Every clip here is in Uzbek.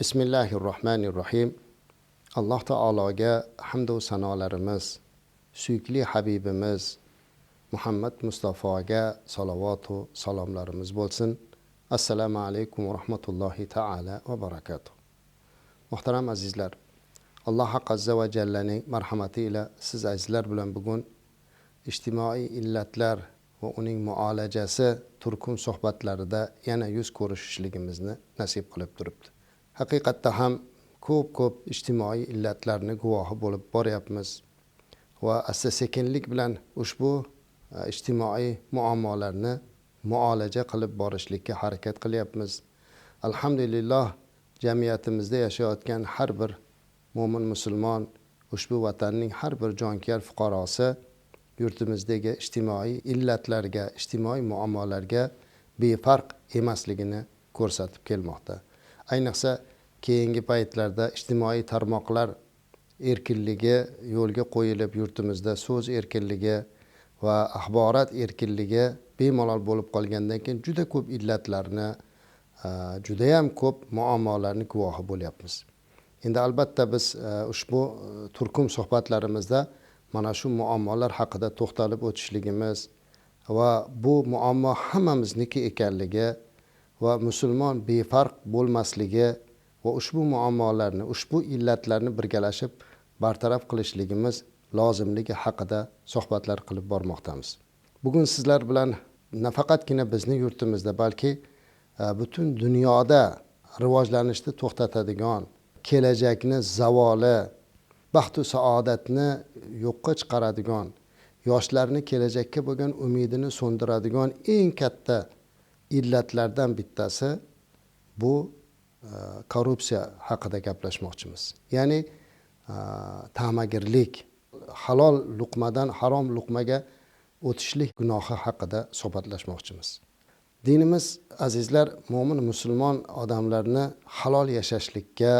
bismillahi rohmanir rohim alloh taologa hamdu sanolarimiz suyukli habibimiz muhammad mustafoga salovatu salomlarimiz bo'lsin. Assalomu alaykum va rahmatullohi taala va barakatuh. Muhtaram azizlar alloh azza va jallaning marhamati ila siz azizlar bilan bugun ijtimoiy illatlar va uning muolajasi turkum suhbatlarida yana yuz ko'rishishligimizni nasib qilib turibdi. Haqiqatda ham ko'p ko'p ijtimoiy illatlarni guvohi bo'lib boryapmiz. Va asta sekinlik bilan ushbu e, ijtimoiy muammolarni muolaja qilib borishlikka harakat qilyapmiz. Alhamdulillah jamiyatimizda yashayotgan har bir mo'min musulmon ushbu vatanning har bir jonkuyar fuqarosi yurtimizdagi ijtimoiy illatlarga ijtimoiy muammolarga befarq emasligini ko'rsatib kelmoqda. Ayniqsa keyingi paytlarda ijtimoiy tarmoqlar erkinligi yo'lga qo'yilib yurtimizda so'z erkinligi va axborot erkinligi bemalol bo'lib qolgandan keyin juda ko'p illatlarni judayam ko'p muammolarni guvohi bo'lyapmiz. Endi albatta biz ushbu e, turkum suhbatlarimizda mana shu muammolar haqida to'xtalib o'tishligimiz va bu muammo hammamizniki ekanligi va musulmon befarq bo'lmasligi va ushbu muammolarni ushbu illatlarni birgalashib bartaraf qilishligimiz lozimligi haqida suhbatlar qilib bormoqdamiz. Bugun sizlar bilan nafaqatgina bizni yurtimizda balki e, butun dunyoda rivojlanishni to'xtatadigan kelajakni zavoli baxtu saodatni yo'qqa chiqaradigan yoshlarni kelajakka bo'lgan umidini so'ndiradigan eng katta illatlardan bittasi bu e, korrupsiya haqida gaplashmoqchimiz. Ya'ni e, tamagirlik halol luqmadan harom luqmaga o'tishlik gunohi haqida suhbatlashmoqchimiz. Dinimiz azizlar mo'min musulmon odamlarni halol yashashlikka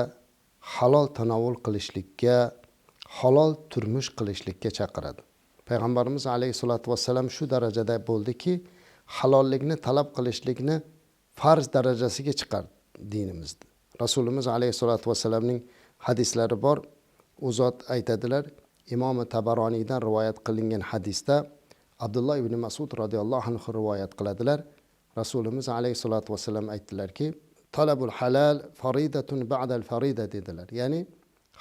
halol tanovul qilishlikka halol turmush qilishlikka chaqiradi. Payg'ambarimiz alayhissalotu vassalam shu darajada bo'ldiki halollikni talab qilishlikni farz darajasiga chiqardi dinimizda rasulimiz alayhissalotu vassalamning hadislari bor. U zot aytadilar imomi tabaroniydan rivoyat qilingan hadisda abdulloh ibn masud roziyallohu anhu rivoyat qiladilar. Rasulimiz alayhissalotu vassalam aytdilarki talabul halal faridatun ba'dal farida dedilar. Ya'ni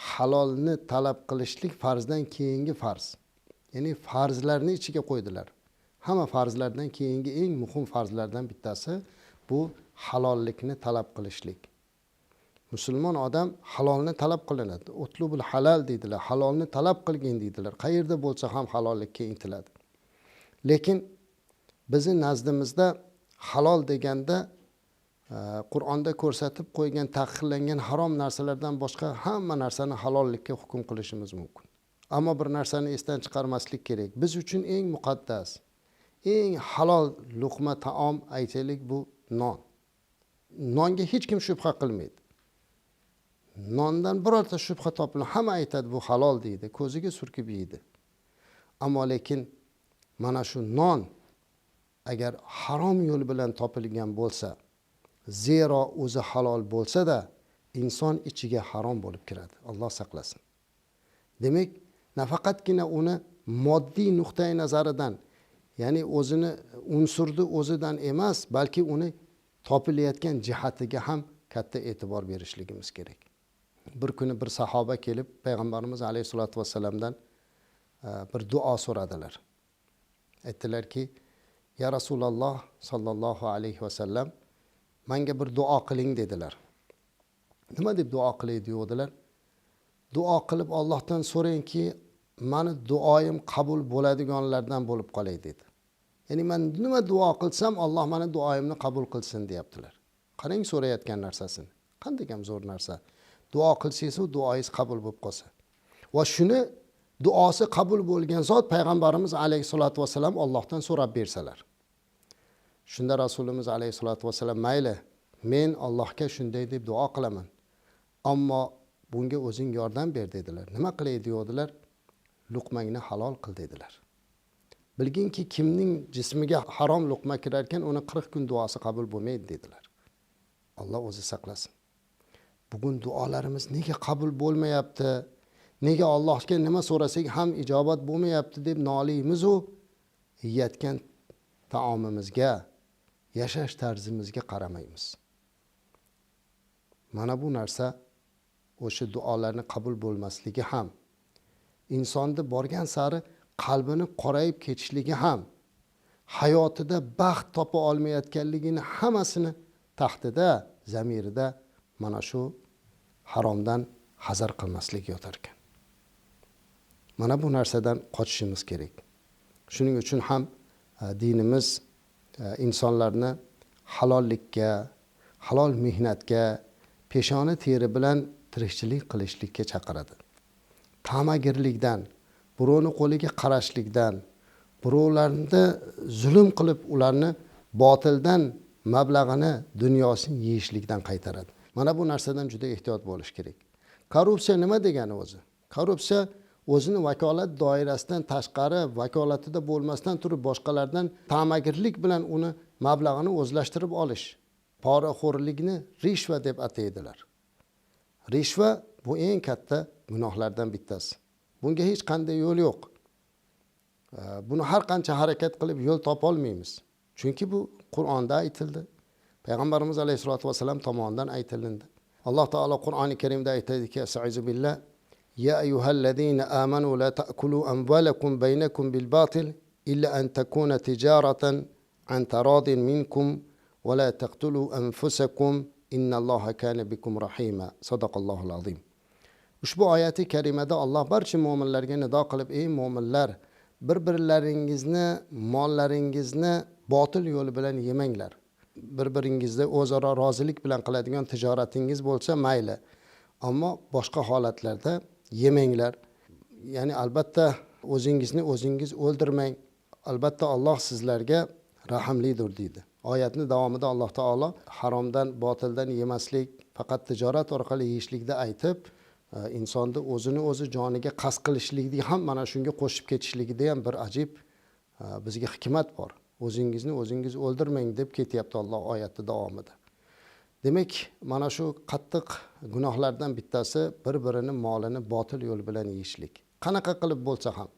halolni talab qilishlik farzdan keyingi farz. Ya'ni farzlarni ichiga qo'ydilar. Hamma farzlardan keyingi eng muhim farzlardan bittasi bu halollikni talab qilishlik. Musulmon odam halolni talab qilinadi. Utlubul halal deydilar halolni talab qilgin deydilar. Qayerda bo'lsa ham halollikka intiladi. Lekin bizni nazdimizda halol deganda e, qur'onda ko'rsatib qo'ygan taqiqlangan harom narsalardan boshqa hamma narsani halollikka hukm qilishimiz mumkin. Ammo bir narsani esdan chiqarmaslik kerak. Biz uchun eng muqaddas eng halol luqma taom aytaylik bu non. Nonga hech kim shubha qilmaydi. Nondan birorta shubha topiladi hamma aytadi bu halol deydi ko'ziga surkib yeydi. Ammo lekin mana shu non agar harom yo'l bilan topilgan bo'lsa zero o'zi halol bo'lsada inson ichiga harom bo'lib kiradi. Alloh saqlasin. Demak nafaqatgina uni moddiy nuqtai nazaridan ya'ni o'zini unsurni o'zidan emas balki uni topilayotgan jihatiga ham katta e'tibor berishligimiz kerak. Bir kuni bir sahoba kelib payg'ambarimiz alayhissalotu vassalamdan e, bir duo so'radilar. Aytdilarki ya rasululloh sollallohu alayhi vasallam manga bir duo qiling dedilar. Nima deb duo qilay? deyuvdilar duo qilib ollohdan so'rangki mani duoyim qabul bo'ladiganlardan bo'lib qolay dedi. Ya'ni man nima duo qilsam alloh mani duoyimni qabul qilsin deyaptilar. Qarang so'rayotgan narsasini. Qanday ham zo'r narsa. Duo qilsangizu duoyingiz qabul bo'lib qolsa. Va shuni duosi qabul bo'lgan zot payg'ambarimiz alayhissalotu vassalam ollohdan so'rab bersalar. Shunda rasulimiz alayhissalotu vassalam mayli men allohga shunday deb duo qilaman. Ammo bunga o'zing yordam ber dedilar. Nima qilay? deyodilar luqmangni halol qil dedilar. Bilginki kimning jismiga harom luqma kirarkan uni qirq kun duosi qabul bo'lmaydi dedilar. Alloh o'zi saqlasin. Bugun duolarimiz nega qabul bo'lmayapti? Nega allohga nima so'rasak ham ijobat bo'lmayapti deb noliymizu yeyotgan taomimizga yashash tarzimizga qaramaymiz. Mana bu narsa o'sha duolarni qabul bo'lmasligi ham insonni borgan sari qalbini qorayib ketishligi ham hayotida baxt topa olmayotganligini hammasini taxtida zamirida mana shu haromdan hazar qilmaslik yotar ekan. Mana bu narsadan qochishimiz kerak. Shuning uchun ham e, dinimiz e, insonlarni halollikka halol mehnatga peshona teri bilan tirikchilik qilishlikka chaqiradi. Tamagirlikdan birovni qo'liga qarashlikdan birovlarni zulm qilib ularni botildan mablag'ini dunyosini yeyishlikdan qaytaradi. Mana bu narsadan juda ehtiyot bo'lish kerak. Korrupsiya nima degani o'zi? Korrupsiya o'zini vakolat doirasidan tashqari vakolatida bo'lmasdan turib boshqalardan tamagirlik bilan uni mablag'ini o'zlashtirib olish poraxo'rlikni rishva deb ataydilar. Rishva bu eng katta gunohlardan bittasi. bunga hech qanday yo'l yo'q buni har qancha harakat qilib yo'l topolmaymiz chunki bu qur'onda aytildi payg'ambarimiz alayhissalotu vassalam tomonidan aytilindi alloh taolo qur'oni karimda aytadiki billah يا أيها الذين آمنوا لا تأكلوا أموالكم بينكم بالباطل إلا أن تكون تجارة عن تراض منكم ولا تقتلوا أنفسكم إن الله كان بكم رحيما صدق الله العظيم ushbu oyati karimada alloh barcha mo'minlarga nido qilib ey mo'minlar bir birlaringizni mollaringizni botil yo'l bilan yemanglar. Bir biringizda o'zaro rozilik bilan qiladigan tijoratingiz bo'lsa mayli ammo boshqa holatlarda yemanglar. Ya'ni albatta o'zingizni o'zingiz o'ldirmang. Albatta alloh sizlarga rahmlidir deydi. Oyatni davomida alloh taolo haromdan botildan yemaslik faqat tijorat orqali yeyishlikda aytib insonni o'zini o'zi joniga qasd qilishlikni ham mana shunga qo'shib ketishligida ham bir ajib e, bizga hikmat bor. O'zingizni o'zingiz o'ldirmang deb ketyapti alloh oyati davomida. Demak mana shu qattiq gunohlardan bittasi bir birini molini botil yo'l bilan yeyishlik. Qanaqa qilib bo'lsa ham.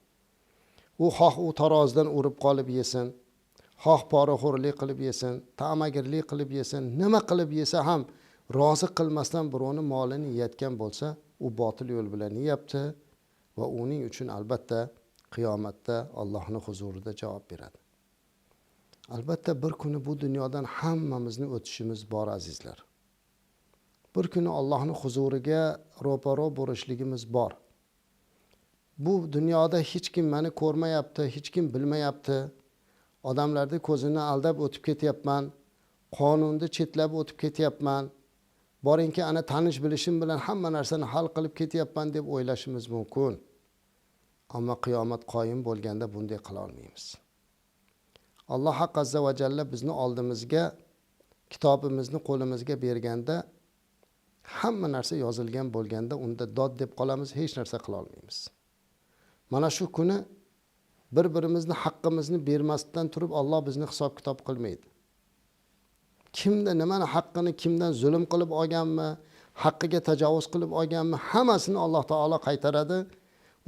U xoh u tarozidan urib qolib yesin xoh poraxo'rlik qilib yesin tamagirlik qilib yesin nima qilib yesa ham rozi qilmasdan birovni molini yeyotgan bo'lsa u botil yo'l bilan yeyapti va uning uchun albatta qiyomatda allohni huzurida javob beradi. Albatta bir kuni bu dunyodan hammamizni o'tishimiz bor azizlar. Bir kuni allohni huzuriga ro'paro bo'lishligimiz bor. Bu dunyoda hech kim mani ko'rmayapti hech kim bilmayapti. Odamlarni ko'zini aldab o'tib ketyapman qonunni chetlab o'tib ketyapman. Boringki ana tanish bilishim bilan hamma narsani hal qilib ketyapman deb o'ylashimiz mumkin. Ammo qiyomat qoyim bo'lganda bunday qilolmaymiz alloh haq azza va jalla bizni oldimizga kitobimizni qo'limizga berganda hamma narsa yozilgan bo'lganda unda dod deb qolamiz hech narsa qilolmaymiz mana shu kuni bir birimizni haqqimizni bermasdan turib olloh bizni hisob kitob qilmaydi. Kimda nimani haqqini kimdan zulm qilib olganmi haqqiga tajovuz qilib olganmi hammasini alloh taolo qaytaradi.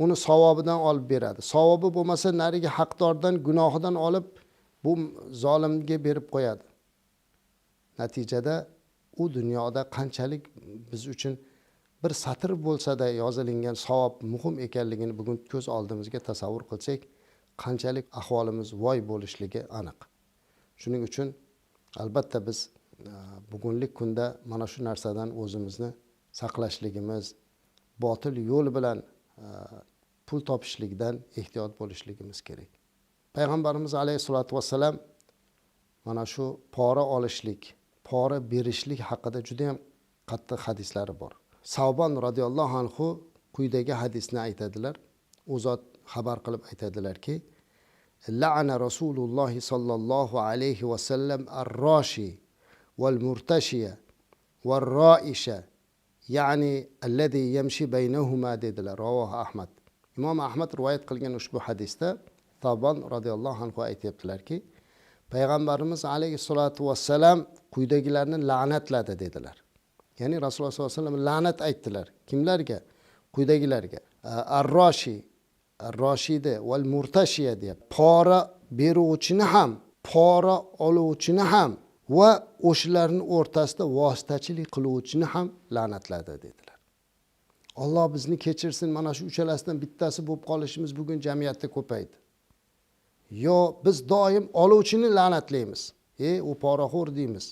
Uni savobidan olib beradi. Savobi bo'lmasa narigi haqdordan gunohidan olib bu zolimga berib qo'yadi. Natijada u dunyoda qanchalik biz uchun bir satr bo'lsada yozilingan savob muhim ekanligini bugun ko'z oldimizga tasavvur qilsak qanchalik ahvolimiz voy bo'lishligi aniq. Shuning uchun albatta biz e, bugungi kunda mana shu narsadan o'zimizni saqlashligimiz botil yo'l bilan e, pul topishlikdan ehtiyot bo'lishligimiz kerak. Payg'ambarimiz alayhissalotu vassalam mana shu pora olishlik pora berishlik haqida juda yam qattiq hadislari bor. Savbon roziyallohu anhu quyidagi hadisni aytadilar. U zot xabar qilib aytadilarki la'ana rasululloh sollallohu alayhi vasallam ar-roshi val murtashiya val roisha ya'ni alladhi yamshi baynahuma dedilar ravohi ahmad imom ahmad rivoyat qilgan ushbu hadisda tobon roziyallohu anhu aytyaptilarki payg'ambarimiz alayhissalotu vassalam quyidagilarni la'natladi dedilar ya'ni rasululloh sollallohu alayhi vasallam la'nat aytdilar. Kimlarga? Quyidagilarga. Ar-roshi ar-roshida val murtashiya deyapti pora beruvchini ham pora oluvchini ham va o'shalarni o'rtasida vositachilik qiluvchini ham la'natladi dedilar. Olloh bizni kechirsin mana shu uchalasidan bittasi bo'lib qolishimiz bugun jamiyatda ko'paydi. Yo biz doim oluvchini la'natlaymiz. E u poraxo'r deymiz.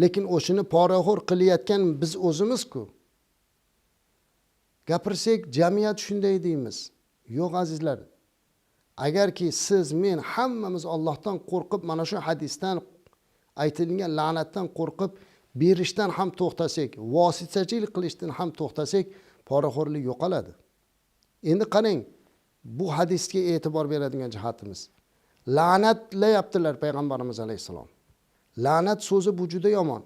Lekin o'shani poraxo'r qilayotgan biz o'zimizku. Gapirsak jamiyat shunday deymiz. Yo'q azizlar. Agarki siz men hammamiz ollohdan qo'rqib mana shu hadisdan aytilgan la'natdan qo'rqib berishdan ham to'xtasak vositachilik qilishdan ham to'xtasak poraxo'rlik yo'qoladi. Endi qarang bu hadisga e'tibor beradigan jihatimiz. La'natlayaptilar payg'ambarimiz alayhissalom. La'nat so'zi bu juda yomon.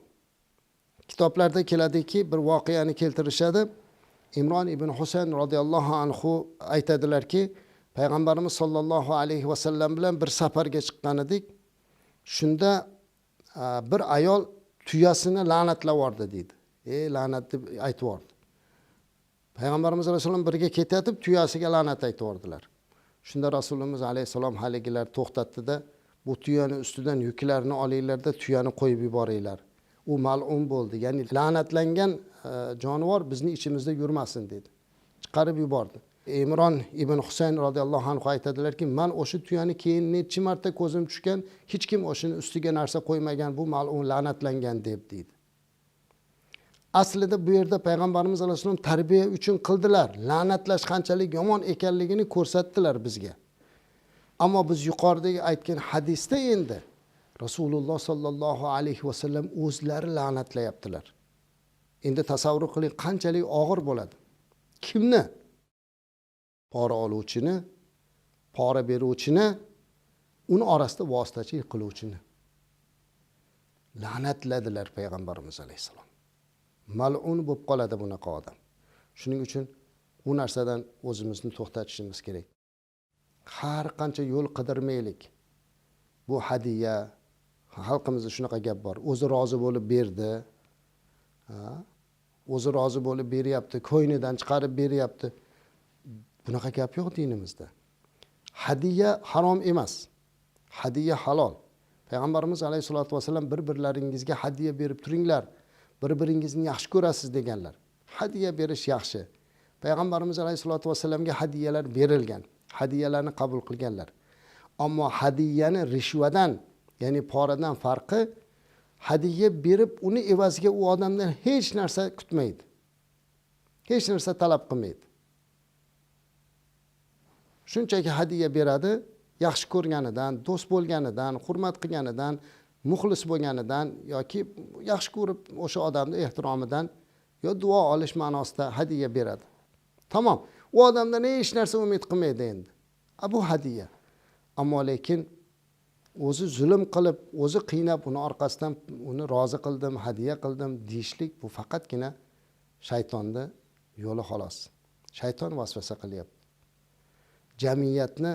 Kitoblarda keladiki bir voqeani keltirishadi. İmron ibn husayn roziyallohu anhu aytadilarki payg'ambarimiz sollallohu alayhi vasallam bilan bir safarga chiqqan edik. Shunda bir ayol tuyasini la'natlab yubordi deydi e la'nat deb aytib yubordi payg'ambarimiz alayhissalom birga ketayotib tuyasiga la'nat aytib yubordilar shunda rasulimiz alayhissalom haligilar to'xtatdida bu tuyani ustidan yuklarni olinglarda tuyani qo'yib yuboringlar u mal'un bo'ldi. Ya'ni la'natlangan e, jonivor bizni ichimizda yurmasin dedi. Chiqarib yubordi. İmron ibn husayn roziyallohu anhu aytadilarki man o'sha tuyani keyin nechi marta ko'zim tushgan hech kim o'shani ustiga narsa qo'ymagan bu mal'un la'natlangan deb deydi aslida bu yerda payg'ambarimiz alayhissalom tarbiya uchun qildilar. La'natlash qanchalik yomon ekanligini ko'rsatdilar bizga. Ammo biz yuqoridagi aytgan hadisda endi rasululloh sollallohu alayhi vasallam o'zlari la'natlayaptilar. Endi tasavvur qiling qanchalik og'ir bo'ladi. Kimni? Pora oluvchini pora beruvchini uni orasida vositachilik qiluvchini. La'natladilar payg'ambarimiz alayhissalom. Malun bo'lib qoladi bunaqa odam. Shuning uchun bu narsadan o'zimizni to'xtatishimiz kerak. Har qancha yo'l qidirmaylik. Bu hadiya xalqimizda shunaqa gap bor. O'zi rozi bo'lib berdi. O'zi rozi bo'lib beryapti ko'ynidan chiqarib beryapti. Bunaqa gap yo'q dinimizda. Hadiya harom emas. Hadiya halol. Payg'ambarimiz alayhissalotu vassalam bir birlaringizga hadiya berib turinglar. Bir biringizni yaxshi ko'rasiz deganlar. Hadiya berish yaxshi. Payg'ambarimiz alayhissalotu vassalamga hadiyalar berilgan. Hadiyalarni qabul qilganlar. Ammo hadiyani rishvadan ya'ni poradan farqi hadiya berib uni evaziga u odamdan hech narsa kutmaydi. Hech narsa talab qilmaydi. Shunchaki hadiya beradi yaxshi ko'rganidan do'st bo'lganidan hurmat qilganidan muxlis bo'lganidan yoki yaxshi ko'rib o'sha odamni ehtiromidan yo duo olish ma'nosida hadiya beradi. Tamom u odamdan hech narsa umid qilmaydi endi. A bu hadiya ammo lekin o'zi zulm qilib o'zi qiynab uni orqasidan uni rozi qildim hadiya qildim deyishlik bu faqatgina shaytonni yo'li xolos. Shayton vasvasa qilyapti. Jamiyatni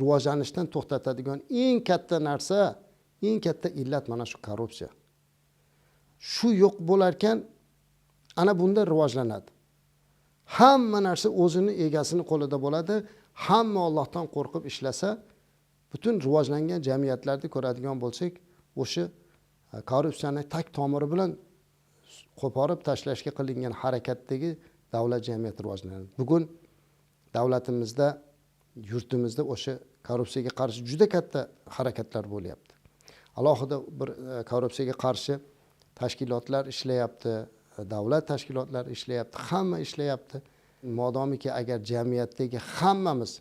rivojlanishdan to'xtatadigan eng katta narsa eng katta illat mana shu korrupsiya. Shu yo'q bo'larkan ana bunda rivojlanadi. Hamma narsa o'zini egasini qo'lida bo'ladi hamma ollohdan qo'rqib ishlasa butun rivojlangan jamiyatlarni ko'radigan bo'lsak o'sha e, korrupsiyani tag tomiri bilan qo'porib tashlashga qilingan harakatdagi davlat jamiyati rivojlanadi. Bugun davlatimizda yurtimizda o'sha korrupsiyaga qarshi juda katta harakatlar bo'lyapti. Alohida bir e, korrupsiyaga qarshi tashkilotlar ishlayapti e, davlat tashkilotlari ishlayapti hamma ishlayapti. Modomiki agar jamiyatdagi hammamiz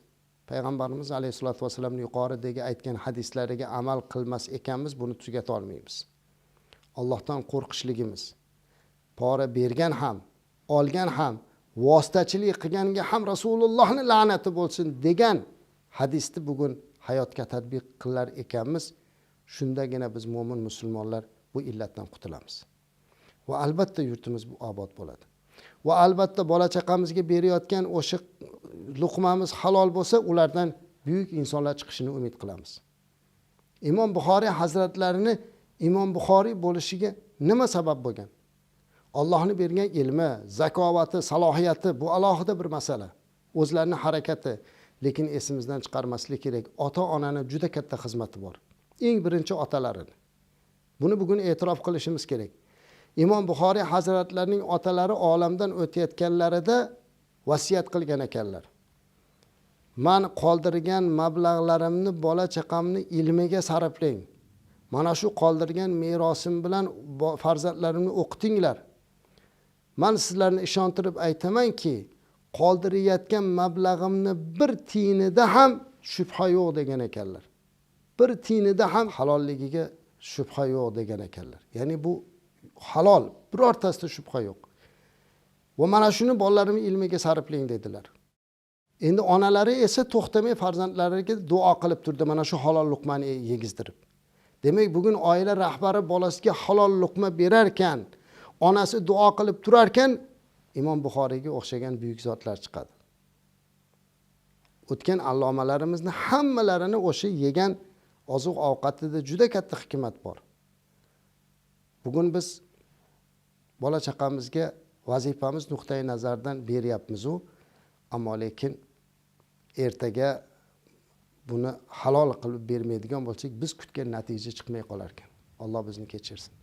payg'ambarimiz alayhissalotu vassalamni yuqoridagi aytgan hadislariga amal qilmas ekanmiz buni tugatolmaymiz allohdan qo'rqishligimiz pora bergan ham olgan ham vositachilik qilganga ham rasulullohni la'nati bo'lsin degan hadisni bugun hayotga tadbiq qilar ekanmiz. Shundagina biz mo'min musulmonlar bu illatdan qutulamiz. Va albatta yurtimiz bu obod bo'ladi. Va albatta bola chaqamizga berayotgan o'sha luqmamiz halol bo'lsa ulardan buyuk insonlar chiqishini umid qilamiz. Imom buxoriy hazratlarini imom buxoriy bo'lishiga nima sabab bo'lgan? Allohni bergan ilmi zakovati salohiyati bu alohida bir masala. O'zlarini harakati lekin esimizdan chiqarmaslik kerak. Ota onani juda katta xizmati bor. Eng birinchi otalarini. Buni bugun e'tirof qilishimiz kerak. Imom buxoriy hazratlarining otalari olamdan o'tayotganlarida vasiyat qilgan ekanlar. Man qoldirgan mablag'larimni bola chaqamni ilmiga sarflang. Mana shu qoldirgan merosim bilan farzandlarimni o'qitinglar. Man sizlarni ishontirib aytamanki qoldirayotgan mablag'imni bir tiyinida ham shubha yo'q degan ekanlar. Bir tiyinida ham halolligiga shubha yo'q degan ekanlar. Ya'ni bu halol birortasida shubha yo'q va mana shuni bolalarimni ilmiga sarflang dedilar. Endi onalari esa to'xtamay farzandlariga duo qilib turdi mana shu halol luqmani yegizdirib demak bugun oila rahbari bolasiga halol luqma berarkan onasi duo qilib turarkan imom buxoriyga o'xshagan buyuk zotlar chiqadi. O'tgan allomalarimizni hammalarini o'sha yegan oziq ovqatida juda katta hikmat bor. Bugun biz bola chaqamizga vazifamiz nuqtai nazaridan beryapmizu ammo lekin ertaga buni halol qilib bermaydigan bo'lsak biz kutgan natija chiqmay qolar ekan alloh bizni kechirsin.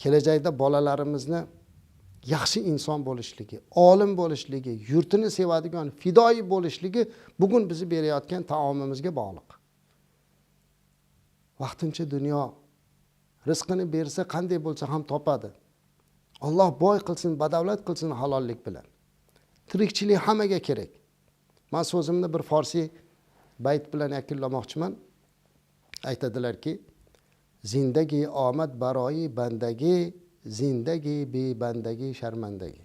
Kelajakda bolalarimizni yaxshi inson bo'lishligi olim bo'lishligi yurtini sevadigan fidoyi bo'lishligi bugun bizni berayotgan taomimizga bog'liq. Vaqtincha dunyo rizqini bersa qanday bo'lsa ham topadi. Alloh boy qilsin badavlat qilsin halollik bilan. Tirikchilik hammaga kerak. Man so'zimni bir forsiy bayt bilan yakunlamoqchiman. Aytadilarki zindagi omad baroyi bandagi zindagi bebandagi sharmandagi.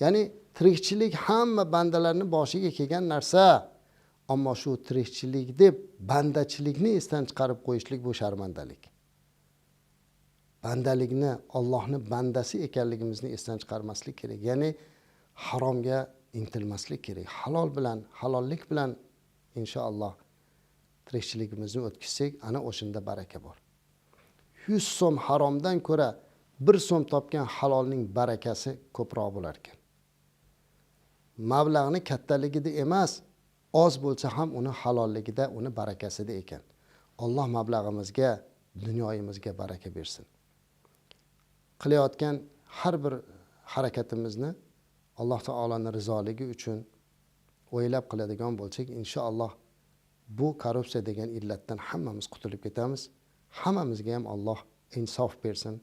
Ya'ni tirikchilik hamma bandalarni boshiga kelgan narsa. Ammo shu tirikchilik deb bandachilikni esdan chiqarib qo'yishlik bu sharmandalik. Bandalikni ollohni bandasi ekanligimizni esdan chiqarmaslik kerak. Ya'ni haromga intilmaslik kerak. Halol bilan halollik bilan inshaalloh tirikchiligimizni o'tkazsak ana o'shanda baraka bor. Yuz so'm haromdan ko'ra bir so'm topgan halolning barakasi ko'proq bo'lar ekan. Mablag'ni kattaligida emas oz bo'lsa ham uni halolligida uni barakasida ekan. Alloh mablag'imizga dunyoyimizga baraka bersin. Qilayotgan har bir harakatimizni alloh taoloni rizoligi uchun o'ylab qiladigan bo'lsak inshaalloh bu korrupsiya degan illatdan hammamiz qutulib ketamiz. Hammamizga ham alloh insof bersin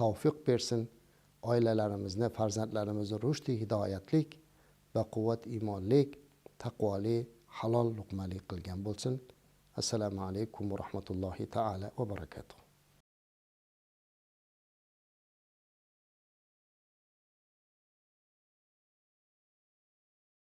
tavfiq bersin. Oilalarimizni farzandlarimizni rushdi hidoyatlik baquvvat iymonlik taqvoli halol luqmali qilgan bo'lsin. Assalomu alaykum va rahmatullohi taala va barakatuh.